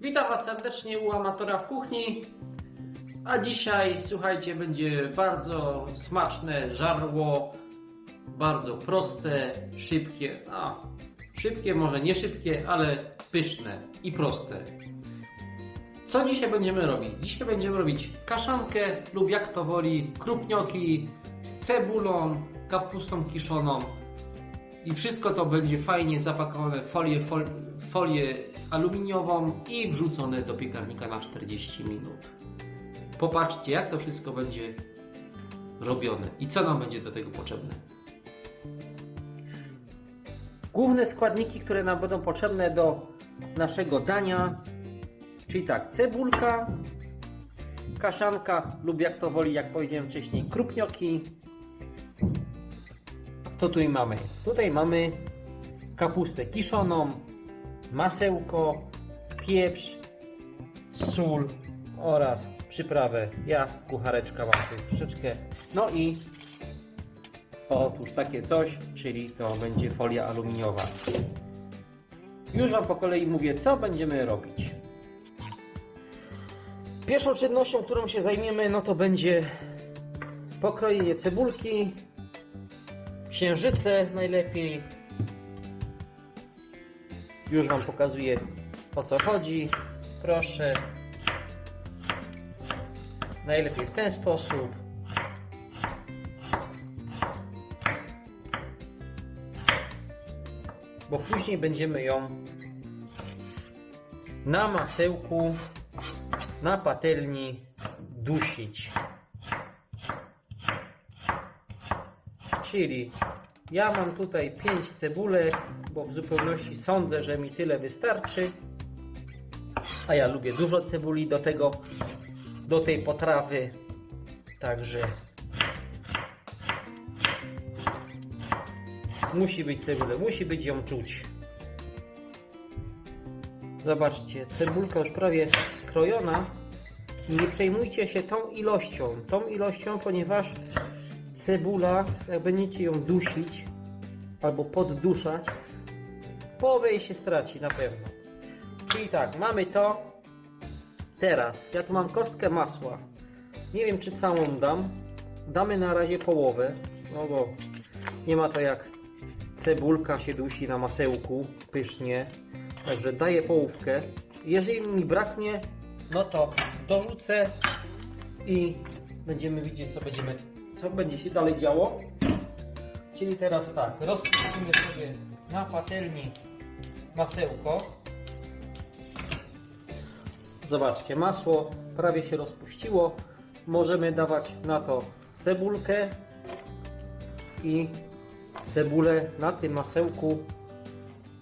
Witam Was serdecznie u amatora w kuchni. A dzisiaj, słuchajcie, będzie bardzo smaczne żarło, bardzo proste, szybkie. A, szybkie, może nie szybkie, ale pyszne i proste. Co dzisiaj będziemy robić? Dzisiaj będziemy robić kaszankę lub jak to woli, krupnioki z cebulą, kapustą kiszoną. I wszystko to będzie fajnie zapakowane w folię, fol, folię aluminiową i wrzucone do piekarnika na 40 minut. Popatrzcie, jak to wszystko będzie robione i co nam będzie do tego potrzebne. Główne składniki, które nam będą potrzebne do naszego dania, czyli tak, cebulka, kaszanka lub jak to woli, jak powiedziałem wcześniej, krupnioki, co tutaj mamy? Tutaj mamy kapustę kiszoną, masełko, pieprz, sól oraz przyprawę. Ja kuchareczka mam tutaj troszeczkę. No i otóż takie coś, czyli to będzie folia aluminiowa. Już Wam po kolei mówię, co będziemy robić. Pierwszą czynnością, którą się zajmiemy, no to będzie pokrojenie cebulki, księżyce najlepiej. Już Wam pokazuję o co chodzi. Proszę. Najlepiej w ten sposób. Bo później będziemy ją na masełku, na patelni dusić. Czyli ja mam tutaj 5 cebulek, bo w zupełności sądzę, że mi tyle wystarczy. A ja lubię dużo cebuli do tego, do tej potrawy. Także musi być cebulę, musi być ją czuć. Zobaczcie, cebulka już prawie skrojona. Nie przejmujcie się tą ilością, tą ilością, ponieważ cebula, jak będziecie ją dusić albo podduszać, połowę jej się straci na pewno. Czyli tak, mamy to. Teraz, ja tu mam kostkę masła. Nie wiem, czy całą dam. Damy na razie połowę, no bo nie ma to jak cebulka się dusi na masełku pysznie. Także daję połówkę. Jeżeli mi braknie, no to dorzucę i będziemy widzieć, co będziemy co będzie się dalej działo. Czyli teraz tak, rozpuścimy sobie na patelni masełko. Zobaczcie, masło prawie się rozpuściło. Możemy dawać na to cebulkę i cebulę na tym masełku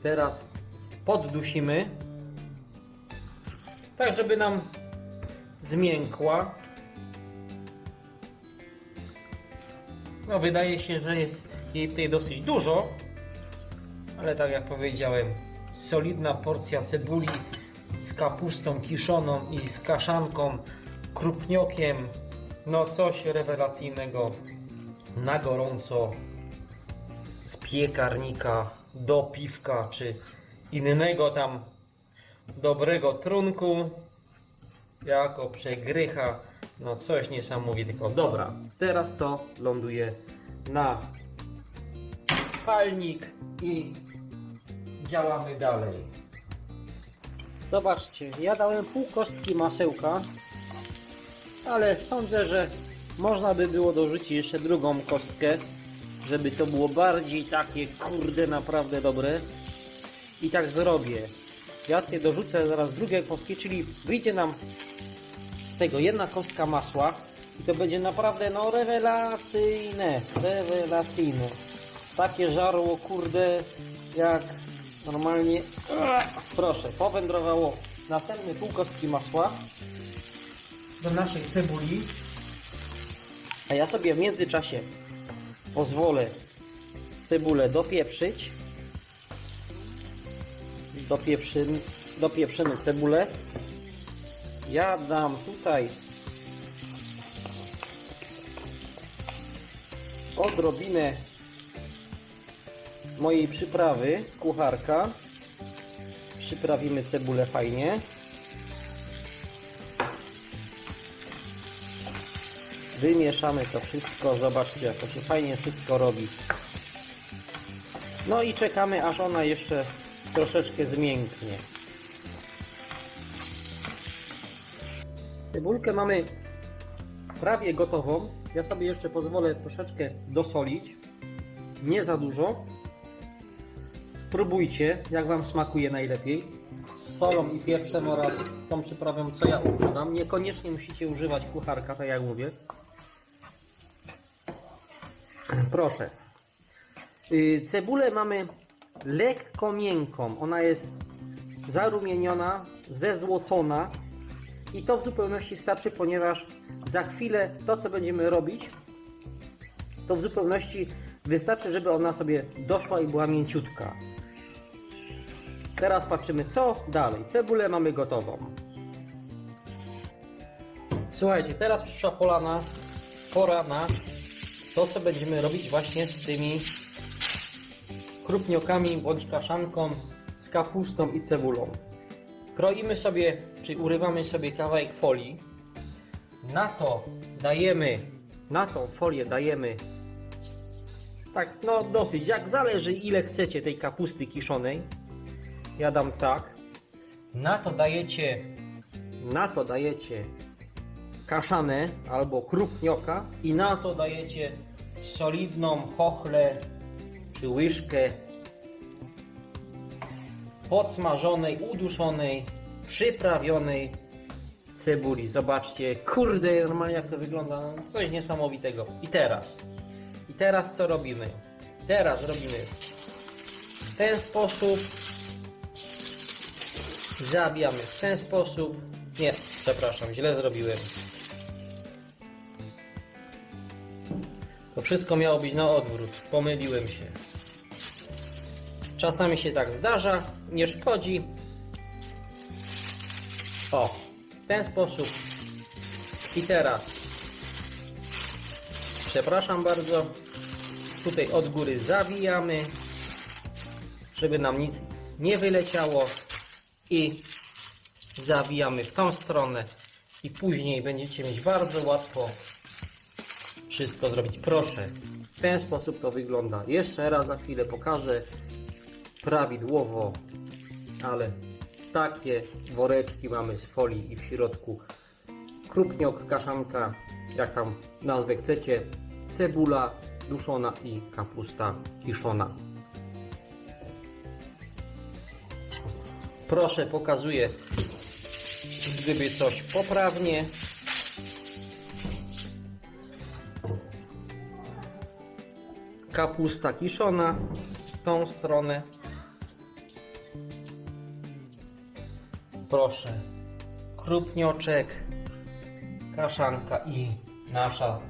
teraz poddusimy tak żeby nam zmiękła No wydaje się, że jest jej tutaj dosyć dużo, ale tak jak powiedziałem, solidna porcja cebuli z kapustą kiszoną i z kaszanką, krupniokiem, no coś rewelacyjnego na gorąco z piekarnika do piwka czy innego tam dobrego trunku. Jako przegrycha no coś niesamowitego. Dobra, teraz to ląduje na palnik i działamy dalej. Zobaczcie, ja dałem pół kostki masełka, ale sądzę, że można by było dorzucić jeszcze drugą kostkę, żeby to było bardziej takie kurde naprawdę dobre. I tak zrobię. Ja tutaj dorzucę zaraz drugie kostki, czyli wyjdzie nam tego jedna kostka masła i to będzie naprawdę no rewelacyjne, rewelacyjne. Takie żarło kurde jak normalnie proszę, powędrowało następne pół kostki masła do naszej cebuli. A ja sobie w międzyczasie pozwolę cebulę dopieprzyć. Dopieprzymy, dopieprzymy cebulę ja dam tutaj odrobinę mojej przyprawy kucharka. Przyprawimy cebulę fajnie. Wymieszamy to wszystko. Zobaczcie, jak to się fajnie wszystko robi. No i czekamy, aż ona jeszcze troszeczkę zmięknie. Cebulkę mamy prawie gotową. Ja sobie jeszcze pozwolę troszeczkę dosolić. Nie za dużo. Spróbujcie, jak Wam smakuje najlepiej. Z solą i pieprzem oraz tą przyprawą, co ja używam. Niekoniecznie musicie używać kucharka, tak jak mówię. Proszę. Yy, Cebulę mamy lekko miękką. Ona jest zarumieniona, zezłocona i to w zupełności starczy, ponieważ za chwilę to, co będziemy robić, to w zupełności wystarczy, żeby ona sobie doszła i była mięciutka. Teraz patrzymy, co dalej. Cebulę mamy gotową. Słuchajcie, teraz przyszła pora na, pora na to, co będziemy robić właśnie z tymi krupniokami bądź kaszanką z kapustą i cebulą. Kroimy sobie, czy urywamy sobie kawałek folii. Na to dajemy, na tą folię dajemy tak, no dosyć, jak zależy ile chcecie tej kapusty kiszonej. Ja dam tak. Na to dajecie, na to dajecie kaszanę albo krupnioka i na to dajecie solidną chochlę czy łyżkę podsmażonej, uduszonej, przyprawionej cebuli. Zobaczcie, kurde, normalnie jak to wygląda, no, coś niesamowitego. I teraz, i teraz co robimy? Teraz robimy w ten sposób, zabijamy w ten sposób, nie, przepraszam, źle zrobiłem. To wszystko miało być na odwrót, pomyliłem się. Czasami się tak zdarza, nie szkodzi. O, w ten sposób. I teraz, przepraszam bardzo, tutaj od góry zawijamy, żeby nam nic nie wyleciało i zawijamy w tą stronę i później będziecie mieć bardzo łatwo wszystko zrobić. Proszę, w ten sposób to wygląda. Jeszcze raz za chwilę pokażę prawidłowo, ale takie woreczki mamy z folii i w środku krupniok, kaszanka, jak tam nazwę chcecie, cebula duszona i kapusta kiszona. Proszę, pokazuję, gdyby coś poprawnie. Kapusta kiszona w tą stronę. Proszę, krupnioczek, kaszanka i nasza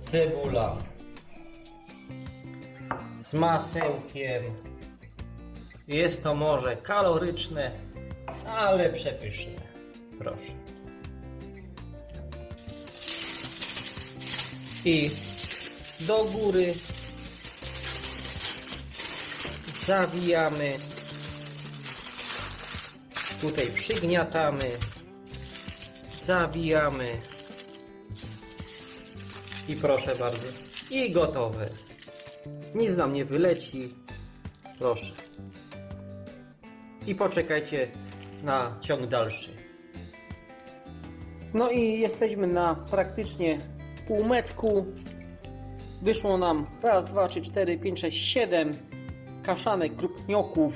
cebula z masełkiem. Jest to może kaloryczne, ale przepyszne. Proszę. I do góry zawijamy. Tutaj przygniatamy. Zawijamy. I proszę bardzo. I gotowe. Nic nam nie wyleci. Proszę. I poczekajcie na ciąg dalszy. No i jesteśmy na praktycznie półmetku. Wyszło nam raz, dwa, trzy, cztery, pięć, sześć, siedem kaszanek y,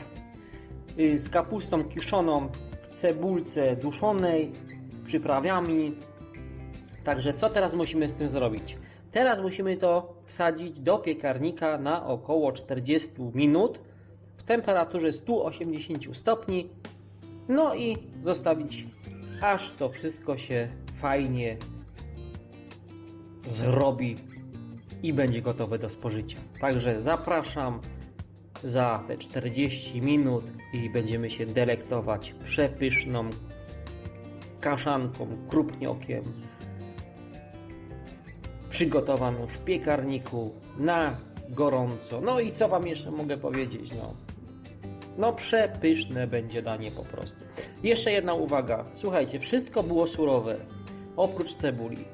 z kapustą kiszoną w cebulce duszonej z przyprawami. Także co teraz musimy z tym zrobić? Teraz musimy to wsadzić do piekarnika na około 40 minut w temperaturze 180 stopni. No i zostawić aż to wszystko się fajnie zrobi i będzie gotowe do spożycia. Także zapraszam za te 40 minut i będziemy się delektować przepyszną kaszanką, krupniokiem przygotowaną w piekarniku na gorąco. No i co Wam jeszcze mogę powiedzieć? No, no przepyszne będzie danie po prostu. Jeszcze jedna uwaga. Słuchajcie, wszystko było surowe, oprócz cebuli.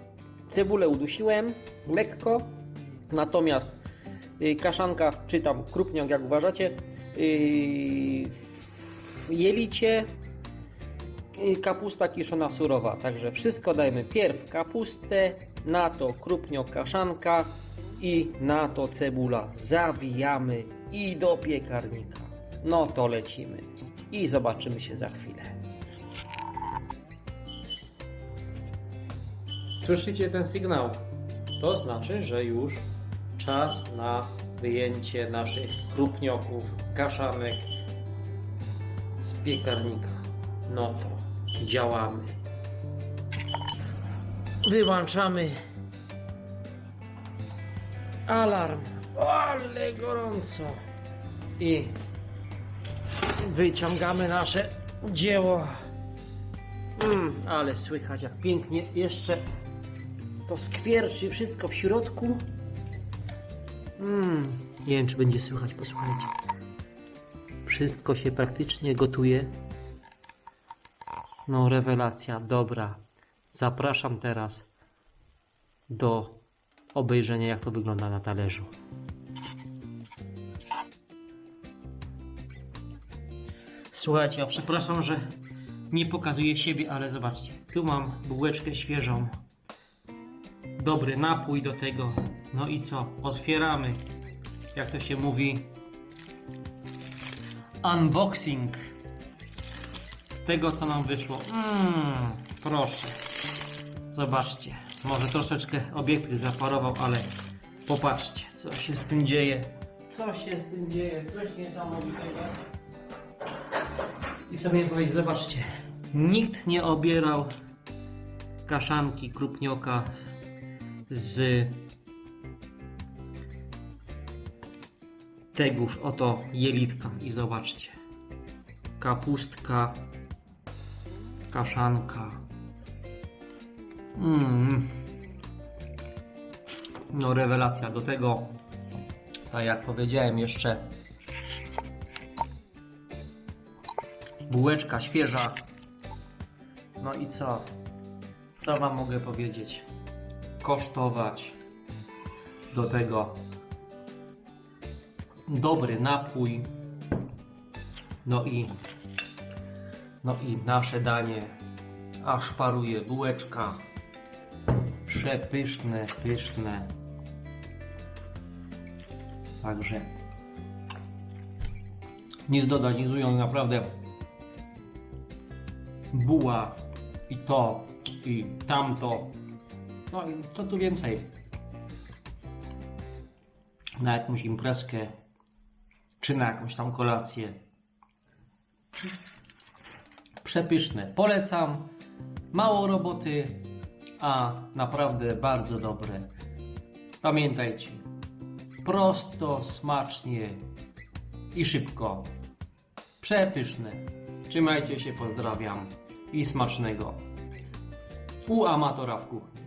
Cebulę udusiłem lekko, natomiast kaszanka, czy tam krupniak, jak uważacie, y, w jelicie, y, kapusta kiszona surowa. Także wszystko dajemy pierw kapustę, na to krupnio kaszanka i na to cebula. Zawijamy i do piekarnika. No to lecimy i zobaczymy się za chwilę. Słyszycie ten sygnał? To znaczy, że już czas na wyjęcie naszych krupnioków, kaszanek z piekarnika. No to działamy. Wyłączamy alarm. Ale gorąco. I wyciągamy nasze dzieło. Mm, ale słychać jak pięknie jeszcze to skwierczy wszystko w środku. Mm, nie wiem czy będzie słychać, posłuchajcie. Wszystko się praktycznie gotuje. No rewelacja, dobra. Zapraszam teraz do obejrzenia jak to wygląda na talerzu. Słuchajcie, ja przepraszam, że nie pokazuję siebie, ale zobaczcie. Tu mam bułeczkę świeżą. Dobry napój do tego. No i co? Otwieramy. Jak to się mówi? Unboxing tego, co nam wyszło. Mmm, proszę. Zobaczcie. Może troszeczkę obiektyw zaparował, ale popatrzcie, co się z tym dzieje. Co się z tym dzieje? Coś niesamowitego. I sobie powiedzieć, zobaczcie, nikt nie obierał kaszanki, krupnioka z tegoż oto jelitka. I zobaczcie, kapustka, kaszanka. Mm. No rewelacja. Do tego, tak jak powiedziałem jeszcze, bułeczka świeża. No i co? Co Wam mogę powiedzieć? Kosztować. Do tego dobry napój. No i no i nasze danie. Aż paruje bułeczka. Przepyszne, pyszne. Także nic dodać, nic ująć, naprawdę buła i to i tamto. No i co tu więcej? Na jakąś imprezkę czy na jakąś tam kolację. Przepyszne. Polecam. Mało roboty, a naprawdę bardzo dobre. Pamiętajcie, prosto, smacznie i szybko. Przepyszne. Trzymajcie się, pozdrawiam i smacznego. U amatora w kuchni.